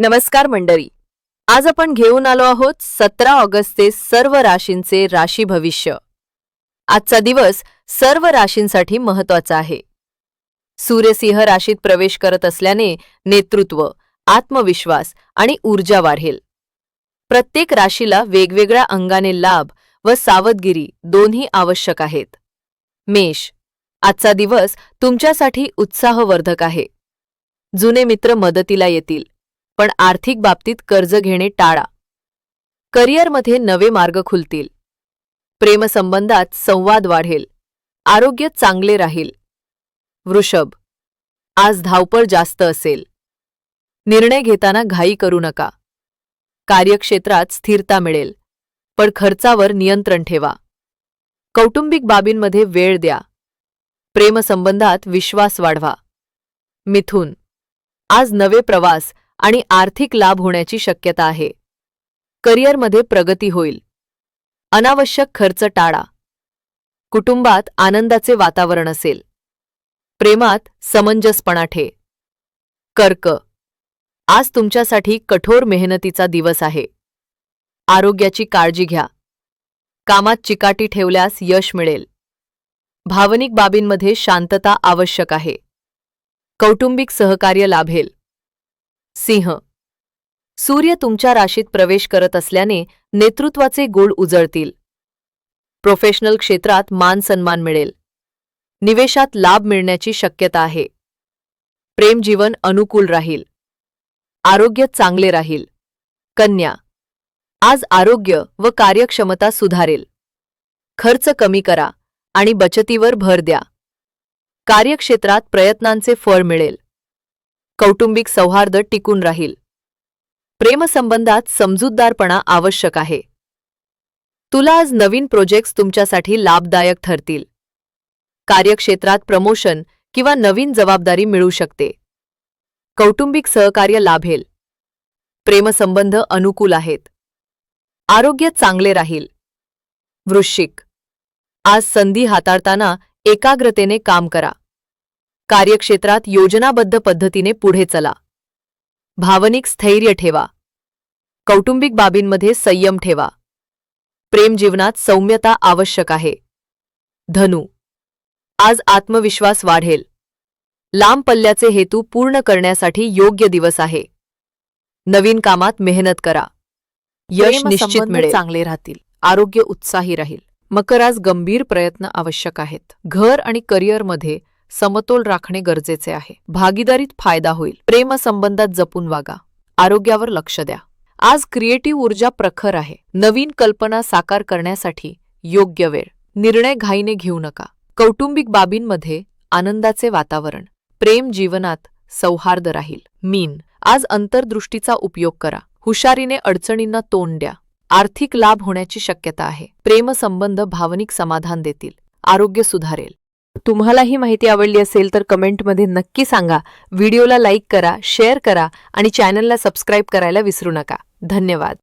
नमस्कार मंडळी. आज आपण घेऊन आलो आहोत सतरा ऑगस्टचे सर्व राशींचे राशी भविष्य. आजचा दिवस सर्व राशींसाठी महत्त्वाचा आहे. सूर्यसिंह राशीत प्रवेश करत असल्याने नेतृत्व आत्मविश्वास आणि ऊर्जा वाढेल. प्रत्येक राशीला वेगवेगळ्या अंगाने लाभ व सावधगिरी दोन्ही आवश्यक आहेत. मेष आजचा दिवस तुमच्यासाठी उत्साहवर्धक आहे. जुने मित्र मदतीला येतील. पण आर्थिक बाबतीत कर्ज घेणे टाळा. करिअरमध्ये नवे मार्ग खुलतील. प्रेमसंबंधात संवाद वाढेल. आरोग्य चांगले राहील. वृषभ आज धावपळ जास्त असेल. निर्णय घेताना घाई करू नका. कार्यक्षेत्रात स्थिरता मिळेल. पण खर्चावर नियंत्रण ठेवा. कौटुंबिक बाबींमध्ये वेळ द्या. प्रेमसंबंधात विश्वास वाढवा. मिथुन आज नवे प्रवास आणि आर्थिक लाभ होण्याची शक्यता आहे. करिअरमध्ये प्रगती होईल. अनावश्यक खर्च टाळा. कुटुंबात आनंदाचे वातावरण असेल. प्रेमात समंजसपणा ठे. कर्क. आज तुमच्यासाठी कठोर मेहनतीचा दिवस आहे. आरोग्याची काळजी घ्या. कामात चिकाटी ठेवल्यास यश मिळेल. भावनिक बाबींमध्ये शांतता आवश्यक आहे. कौटुंबिक सहकार्य लाभेल. सिंह. सूर्य तुमच्या राशीत प्रवेश करत असल्याने नेतृत्वाचे गुण उजळतील. प्रोफेशनल क्षेत्रात मान सन्मान मिळेल. निवेशात लाभ मिळण्याची शक्यता आहे. प्रेमजीवन अनुकूल राहील. आरोग्य चांगले राहील. कन्या. आज आरोग्य व कार्यक्षमता सुधारेल. खर्च कमी करा आणि बचतीवर भर द्या. कार्यक्षेत्रात प्रयत्नांचे फळ मिळेल. कौटुंबिक सौहार्द टिकून राहील. प्रेमसंबंधात समजूतदारपणा आवश्यक आहे. तुला आज नवीन प्रोजेक्ट्स तुमच्यासाठी लाभदायक ठरतील. कार्यक्षेत्रात प्रमोशन किंवा नवीन जबाबदारी मिळू शकते. कौटुंबिक सहकार्य लाभेल. प्रेमसंबंध अनुकूल आहेत. आरोग्य चांगले राहील. वृश्चिक. आज संधी हाताळताना एकाग्रतेने काम करा. कार्यक्षेत्रात योजनाबद्ध पद्धतीने पुढे चला. भावनिक स्थैर्य ठेवा. कौटुंबिक बाबींमध्ये संयम ठेवा. प्रेमजीवनात सौम्यता आवश्यक आहे. धनु आज आत्मविश्वास वाढेल. लांब पल्ल्याचे हेतू पूर्ण करण्यासाठी योग्य दिवस आहे. नवीन कामात मेहनत करा. यश निश्चित मिळेल. चांगले राहतील. आरोग्य उत्साही राहील. मकर आज गंभीर प्रयत्न आवश्यक आहेत. घर आणि करिअरमध्ये समतोल राखणे गरजेचे आहे. भागीदारीत फायदा होईल. प्रेमसंबंधात जपून वागा. आरोग्यावर लक्ष द्या. आज क्रिएटिव्ह ऊर्जा प्रखर आहे. नवीन कल्पना साकार करण्यासाठी योग्य वेळ. निर्णय घाईने घेऊ नका. कौटुंबिक बाबींमध्ये आनंदाचे वातावरण. प्रेम जीवनात सौहार्द राहील. मीन. आज अंतर्दृष्टीचा उपयोग करा. हुशारीने अडचणींना तोंड द्या. आर्थिक लाभ होण्याची शक्यता आहे. प्रेमसंबंध भावनिक समाधान देतील. आरोग्य सुधारेल. तुम्हाला ही माहिती आवडली असेल तर कमेंटमध्ये नक्की सांगा. व्हिडिओला लाईक करा शेअर करा आणि चॅनलला सबस्क्राईब करायला विसरू नका. धन्यवाद.